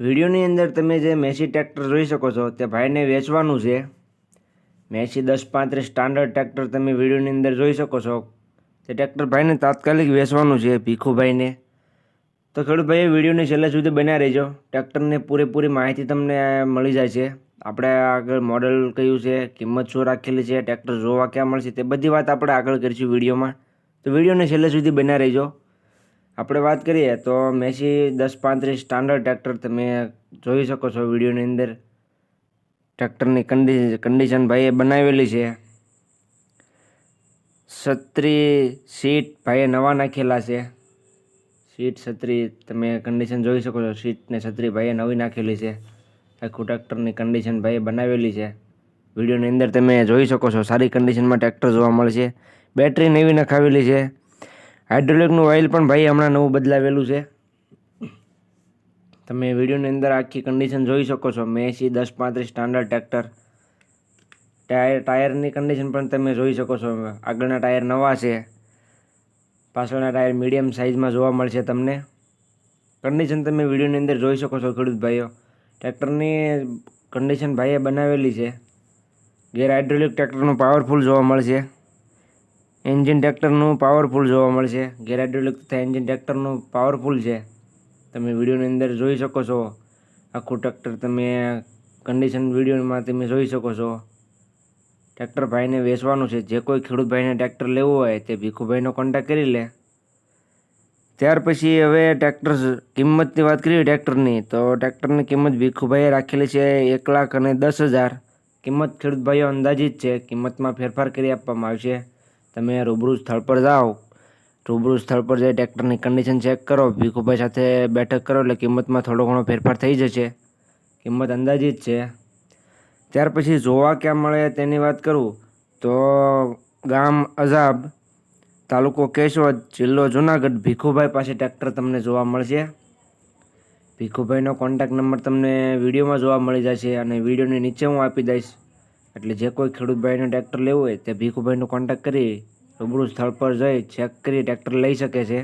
વિડીયોની અંદર તમે જે મેસી ટ્રેક્ટર જોઈ શકો છો, તે ભાઈને વેચવાનું છે. મેસી દસ પાંત્રીસ સ્ટાન્ડર્ડ ટ્રેક્ટર તમે વિડીયોની અંદર જોઈ શકો છો. તે ટ્રેક્ટર ભાઈને તાત્કાલિક વેચવાનું છે, ભીખુભાઈને. તો ખેડૂત ભાઈ વિડીયોની છેલ્લે સુધી બન્યા રહેજો. ટ્રેક્ટરની પૂરેપૂરી માહિતી તમને મળી જાય છે. આપણે આગળ મોડલ કયું છે, કિંમત શું રાખેલી છે, ટ્રેક્ટર જોવા ક્યાં મળશે, તે બધી વાત આપણે આગળ કરીશું વિડીયોમાં. તો વિડીયોને છેલ્લે સુધી બન્યા રહેજો. આપણે વાત કરીએ તો મેસી દસ પાંત્રીસ સ્ટાન્ડર્ડ ટ્રેક્ટર તમે જોઈ શકો છો વિડીયોની અંદર. ટ્રેક્ટરની કન્ડિશન કન્ડિશન ભાઈએ બનાવેલી છે. છત્રી સીટ ભાઈએ નવા નાખેલા છે. સીટ છત્રી તમે કન્ડિશન જોઈ શકો છો. સીટ ને છત્રી ભાઈએ નવી નાખેલી છે. આખું ટ્રેક્ટરની કન્ડિશન ભાઈએ બનાવેલી છે. વિડીયોની અંદર તમે જોઈ શકો છો. સારી કન્ડિશનમાં ટ્રેક્ટર જોવા મળશે. બેટરી નવી નખાવેલી છે. હાઇડ્રોલિકનું ઓઇલ પણ ભાઈ હમણાં નવું બદલાવેલું છે. તમે વિડીયોની અંદર આખી કન્ડિશન જોઈ શકો છો. મેસી દસ પાંત્રીસ સ્ટાન્ડર્ડ ટ્રેક્ટર ટાયર ટાયરની કન્ડિશન પણ તમે જોઈ શકો છો. આગળના ટાયર નવા છે. પાછળના ટાયર મીડિયમ સાઇઝમાં જોવા મળશે તમને. કન્ડિશન તમે વિડીયોની અંદર જોઈ શકો છો, ખેડૂત ભાઈઓ. ટ્રેક્ટરની કન્ડિશન ભાઈએ બનાવેલી છે. ગેર હાઇડ્રોલિક ટ્રેક્ટરનું પાવરફુલ જોવા મળશે. એન્જિન ટ્રેક્ટરનું પાવરફુલ જોવા મળશે. ગેર હાઇડ્રોલિક તથા એન્જિન ટ્રેક્ટરનું પાવરફુલ છે. તમે વિડીયોની અંદર જોઈ શકો છો. આખું ટ્રેક્ટર તમે કન્ડિશન વિડીયોમાં તમે જોઈ શકો છો. ટ્રેક્ટર ભાઈને વેચવાનું છે. જે કોઈ ખેડૂત ભાઈને ટ્રેક્ટર લેવું હોય તે ભીખુભાઈનો કોન્ટેક્ટ કરી લે. ત્યાર પછી હવે ટ્રેક્ટર કિંમતની વાત કરીએ ટ્રેક્ટરની તો ટ્રેક્ટરની કિંમત ભીખુભાઈએ રાખેલી છે એક લાખ અને દસ હજાર. કિંમત ખેડૂત ભાઈઓ અંદાજિત છે. કિંમતમાં ફેરફાર કરી આપવામાં આવશે. તમે રૂબરૂ સ્થળ પર જાઓ, રૂબરૂ સ્થળ પર જઈ ટ્રેક્ટરની કન્ડિશન ચેક કરો, ભીખુભાઈ સાથે બેઠક કરો, એટલે કિંમતમાં થોડો ઘણો ફેરફાર થઈ જશે. કિંમત અંદાજિત છે. ત્યાર પછી જોવા ક્યાં મળે તેની વાત કરું, તો ગામ અઝાબ, તાલુકો કેશોદ, જિલ્લો જુનાગઢ, ભીખુભાઈ પાસે ટ્રેક્ટર તમને જોવા મળશે. ભીખુભાઈનો કોન્ટેક્ટ નંબર તમને વિડીયોમાં જોવા મળી જશે અને વિડીયોની નીચે હું આપી દઈશ. એટલે જે કોઈ ખેડૂત ભાઈને ટ્રેક્ટર લેવું હોય તે ભીખુભાઈનો કોન્ટેક્ટ કરી રૂબરૂ સ્થળ પર જઈ ચેક કરી ટ્રેક્ટર લઈ શકે છે.